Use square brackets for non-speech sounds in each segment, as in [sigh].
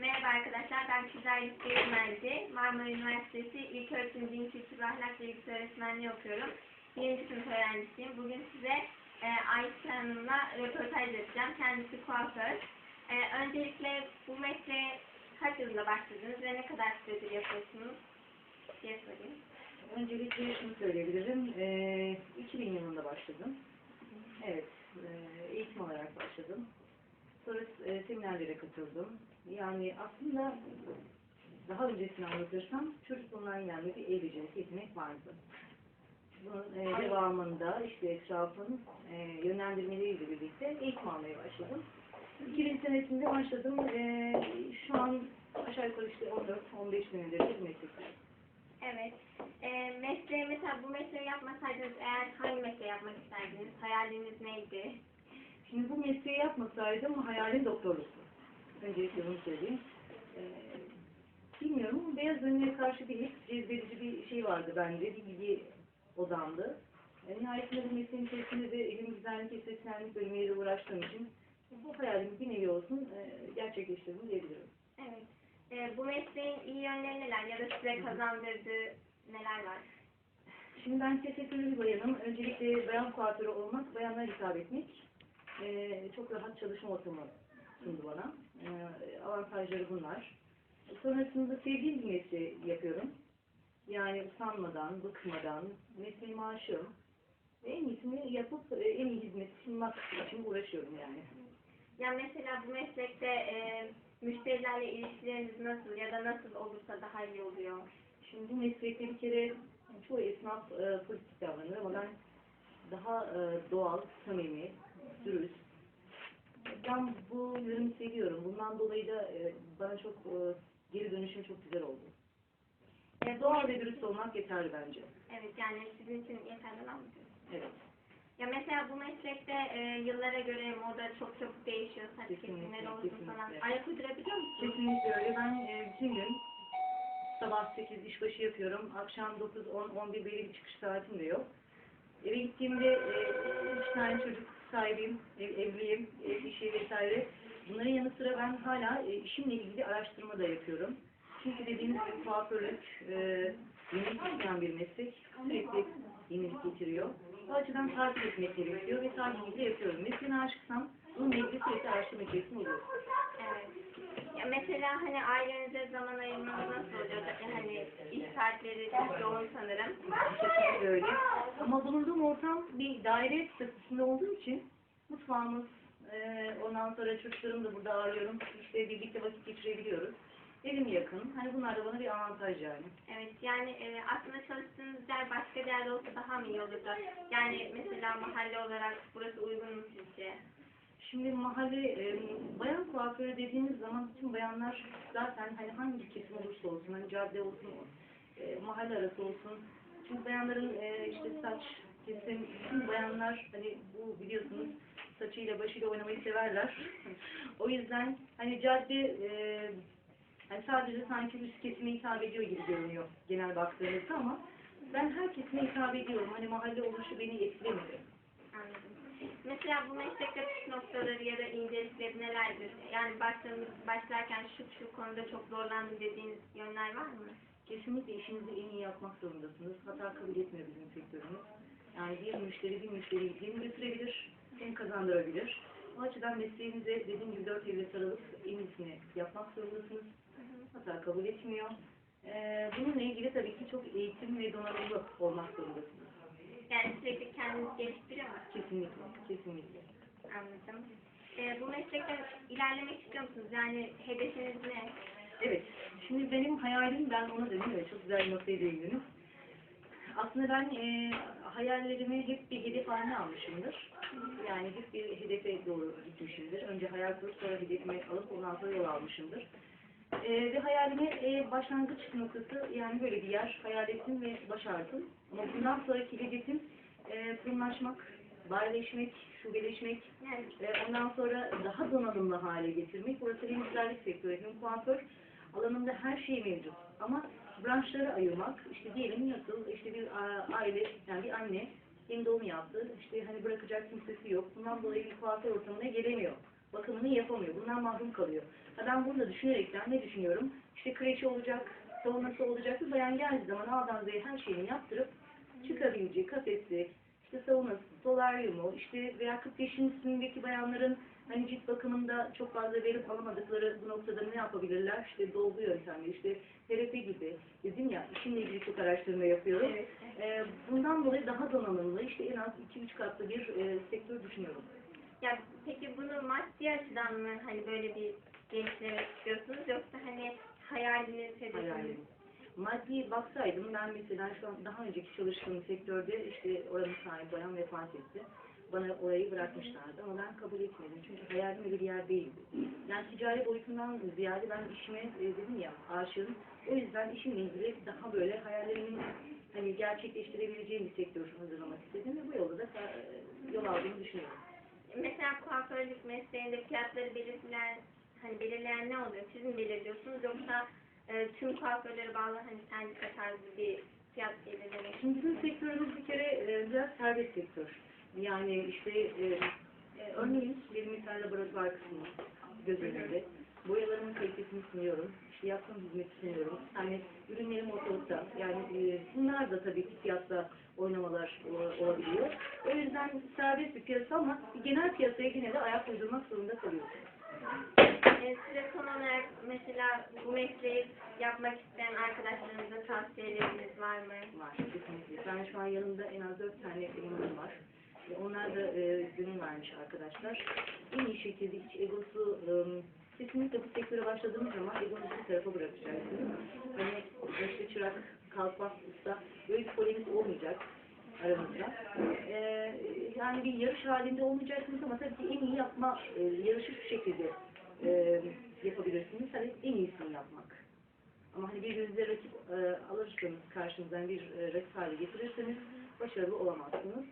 Merhaba arkadaşlar, ben Kübra Yüksek Merci. Marmara Üniversitesi İlköğretim Din Kültür Ahlak Bilgisi Öğretmenliği okuyorum. Birinci sınıf öğrencisiyim. Bugün size e, Ayşe Hanım'la röportaj yapacağım. Kendisi kuaför. E, öncelikle bu mesleğe kaç yılında başladınız ve ne kadar süredir yapıyorsunuz diye sorayım. Öncelikle şunu söyleyebilirim. Ee, 2000 yılında başladım. Evet, e, eğitim olarak başladım. Sonra e, seminerlere katıldım. Yani aslında daha öncesini anlatırsam çocukluğumdan gelme bir el becerisi yetenek vardı. Bunun e, devamında işte etrafın e, yönlendirmeleriyle birlikte eğitim almaya başladım. 2000 senesinde başladım. E, şu an aşağı yukarı işte 14-15 senedir bir meslekteyim. Evet. E, mesleği mesela bu mesleği yapmasaydınız eğer hangi mesleği yapmak isterdiniz? Hayaliniz neydi? Şimdi bu mesleği yapmasaydım hayalim doktorluktu. Öncelikle bunu söyleyeyim. Ee, bilmiyorum ama beyaz önlüğe karşı bir hep cezbedici bir şey vardı bende. Bir bilgi odamdı. E, nihayetinde bu mesleğin içerisinde de gün güzellik, estetiklenlik bölümüyle uğraştığım için bu hayalimi bir nevi olsun e, gerçekleştirdim diyebilirim. Evet. E, bu mesleğin iyi yönleri neler ya da size kazandırdığı neler var? Şimdi ben bir bayanım. Öncelikle bayan kuaförü olmak, bayanlara hitap etmek eee, çok rahat çalışma ortamı sundu bana. Eee, avantajları bunlar. Sonrasında bir mesleği yapıyorum. Yani usanmadan, bıkmadan, mesleğime aşığım. Ve en iyisini yapıp e, en iyi hizmeti sunmak için uğraşıyorum yani. Ya mesela bu meslekte e, müşterilerle ilişkileriniz nasıl ya da nasıl olursa daha iyi oluyor? Şimdi bu meslekte bir kere çoğu esnaf e, politik davranır ama ben daha e, doğal, samimi, dürüst. Ben bu yönümü seviyorum. Bundan dolayı da e, bana çok e, geri dönüşüm çok güzel oldu. E, Doğal ve dürüst olmak yeterli bence. Evet yani sizin için yeterli olan mı? Evet. Ya mesela bu meslekte e, yıllara göre moda çok çok değişiyor. Saç Kesinlikle, kesimleri olsun falan. kesinlikle. Ayak uydurabiliyor musunuz? Kesinlikle öyle. Ben e, bütün gün sabah 8 işbaşı yapıyorum. Akşam 9, 10, 11 belli bir çıkış saatim de yok. Eve gittiğimde e, üç tane çocuk sahibiyim, ev, evliyim, ev işi vesaire. Bunların yanı sıra ben hala e, işimle ilgili araştırma da yapıyorum. Çünkü dediğiniz gibi kuaförlük e, yenilik isteyen bir meslek. Sürekli yenilik getiriyor. Bu açıdan takip etmek gerekiyor ve takip de yapıyorum. Mesleğine aşıksam bununla ilgili sürekli araştırma içerisinde oluyorum. Ya mesela hani ailenize zaman ayırmanız nasıl oluyor? Yani hani iş saatleri çok yoğun sanırım. Kesinlikle öyle. Ama bulunduğum ortam bir daire statüsünde olduğu için mutfağımız, e, ondan sonra çocuklarımı da burada ağırlıyorum. İşte birlikte vakit geçirebiliyoruz. Evim yakın. Hani bunlar da bana bir avantaj yani. Evet yani e, aslında çalıştığınız yer başka bir yerde olsa daha mı iyi olurdu? Yani mesela mahalle olarak burası uygun mu sizce? Şimdi mahalle, e, bayan kuaförü dediğimiz zaman bütün bayanlar zaten hani hangi kesim olursa olsun, hani cadde olsun, e, mahalle arası olsun. Çünkü bayanların e, işte saç, kesim, bütün bayanlar hani bu biliyorsunuz saçıyla başıyla oynamayı severler. [laughs] o yüzden hani cadde e, hani sadece sanki üst kesime hitap ediyor gibi görünüyor genel baktığımızda ama ben her kesime hitap ediyorum. Hani mahalle oluşu beni etkilemedi. Anladım. Mesela bu meslekte püf noktaları ya da incelikleri nelerdir? Yani başladığınız, başlarken şu şu konuda çok zorlandım dediğiniz yönler var mı? Kesinlikle işinizi en iyi yapmak zorundasınız. Hata kabul etmiyor bizim sektörümüz. Yani bir müşteri bir müşteriyi hem götürebilir hem kazandırabilir. O açıdan mesleğinize dediğim gibi dört elle sarılıp en iyisini yapmak zorundasınız. Hata kabul etmiyor. Ee, bununla ilgili tabii ki çok eğitim ve donanımlı olmak zorundasınız. Yani sürekli kendinizi geliştiriyor musunuz? Kesinlikle, kesinlikle. Anladım. Ee, bu meslekte ilerlemek istiyor musunuz? Yani hedefiniz ne? Evet. Şimdi benim hayalim ben ona dedim evet çok güzel bir noktaya değindiniz. Aslında ben e, hayallerimi hep bir hedef haline almışımdır. Yani hep bir hedefe doğru gitmişimdir. Önce hayal kurup sonra hedefimi alıp ondan sonra yol almışımdır. E, ve hayalime e, başlangıç noktası yani böyle bir yer hayal ettim ve başardım. Ama bundan sonraki hedefim e, kurumlaşmak, bayleşmek, şubeleşmek, Yani ve ondan sonra daha donanımlı hale getirmek. Burası hem güzellik sektörü hem kuaför alanında her şey mevcut. Ama branşlara ayırmak, işte diyelim nasıl, işte bir aile, yani bir anne yeni doğum yaptı, işte hani bırakacak kimsesi yok. Bundan dolayı bir kuaför ortamına gelemiyor. Bakımını yapamıyor. Bundan mahrum kalıyor. Ha ben bunu da düşünerekten ne düşünüyorum? İşte kreşi olacak, savunması olacak bir bayan geldiği zaman A'dan Z'ye her şeyini yaptırıp çıkabileceği kafesi, işte savunması, solaryumu, işte veya 40 yaşın üstündeki bayanların hani cilt bakımında çok fazla verim alamadıkları bu noktada ne yapabilirler? İşte dolgu yöntemi, işte terapi gibi. Dedim ya, işimle ilgili çok araştırma yapıyorum. Evet. Ee, bundan dolayı daha donanımlı, işte en az 2-3 katlı bir e, sektör düşünüyorum. Ya peki bunu maddi açıdan mı hani böyle bir genişlemek istiyorsunuz yoksa hani hayaliniz, hedefiniz? Maddi baksaydım ben mesela şu an daha önceki çalıştığım sektörde işte oranın sahibi bayan vefat etti. Bana orayı bırakmışlardı ama ben kabul etmedim. Çünkü hayalim öyle bir yer değildi. Yani ticari boyutundan ziyade ben işime e, dedim ya aşığım. O yüzden işimle ilgili daha böyle hayallerimin hani gerçekleştirebileceğim bir sektör hazırlamak istedim ve bu yolda da e, yol aldığımı düşünüyorum. Mesela kuaförlük mesleğinde fiyatları belirtilen, hani belirleyen ne oluyor? Siz mi belirliyorsunuz yoksa e, tüm kuaförlere bağlı hani sendika tarzı bir fiyat belirlemek? Şimdi bizim sektörümüz bir kere e, biraz serbest sektör. Yani işte e, e, örneğin bir metal laboratuvar kısmı göz önünde. Boyalarımın kalitesini sunuyorum. İşte yaptığım hizmeti sunuyorum. Yani ürünlerim ortalıkta. Yani e, bunlar da tabii ki fiyatta oynamalar olabiliyor. O yüzden serbest bir piyasa ama genel piyasaya yine de ayak uydurmak zorunda kalıyoruz. E, size son olarak mesela bu mesleği yapmak isteyen arkadaşlarınıza tavsiyeleriniz var mı? var kesinlikle. Ben şu an yanımda en az dört tane elemanım var. Onlar da e, gönül vermiş arkadaşlar. En iyi şekilde hiç egosu e, kesinlikle bu sektöre başladığımız zaman egonuzu bir tarafa bırakacaksınız. Hani işte çırak, kalkmaz, usta böyle bir polemik olmayacak aramızda. E, yani bir yarış halinde olmayacaksınız ama tabii ki en iyi yapma, e, yarışı şu şekilde e, yapabilirsiniz. Hani en iyisini yapmak. Ama hani birbirinize rakip e, alırsanız karşınızdan bir e, rakip hale getirirseniz başarılı olamazsınız.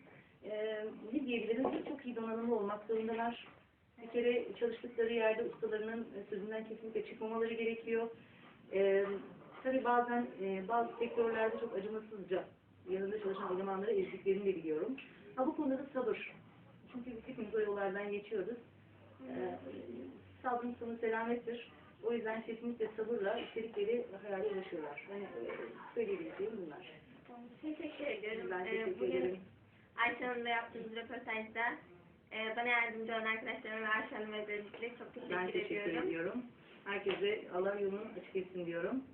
E, ne diyebiliriz? Çok iyi donanımlı olmak zorundalar. Bir kere çalıştıkları yerde ustalarının e, sözünden kesinlikle çıkmamaları gerekiyor. E, tabii bazen e, bazı sektörlerde çok acımasızca yanında çalışan elemanları ezdiklerini de biliyorum. Ha bu konuda da sabır. Çünkü biz hepimiz o yollardan geçiyoruz. E, sabrın sonu selamettir. O yüzden kesinlikle sabırla istedikleri hayale ulaşıyorlar. Yani e, söyleyebileceğim bunlar. Teşekkür ediyorum. Ben E, teşekkür bugün ederim. Ayşe Hanım'la yaptığımız röportajda e, bana yardımcı olan arkadaşlarıma ve Ayşe Hanım'a özellikle çok teşekkür, Ben teşekkür ediyorum. ediyorum. Herkese Allah yolunu açık etsin diyorum.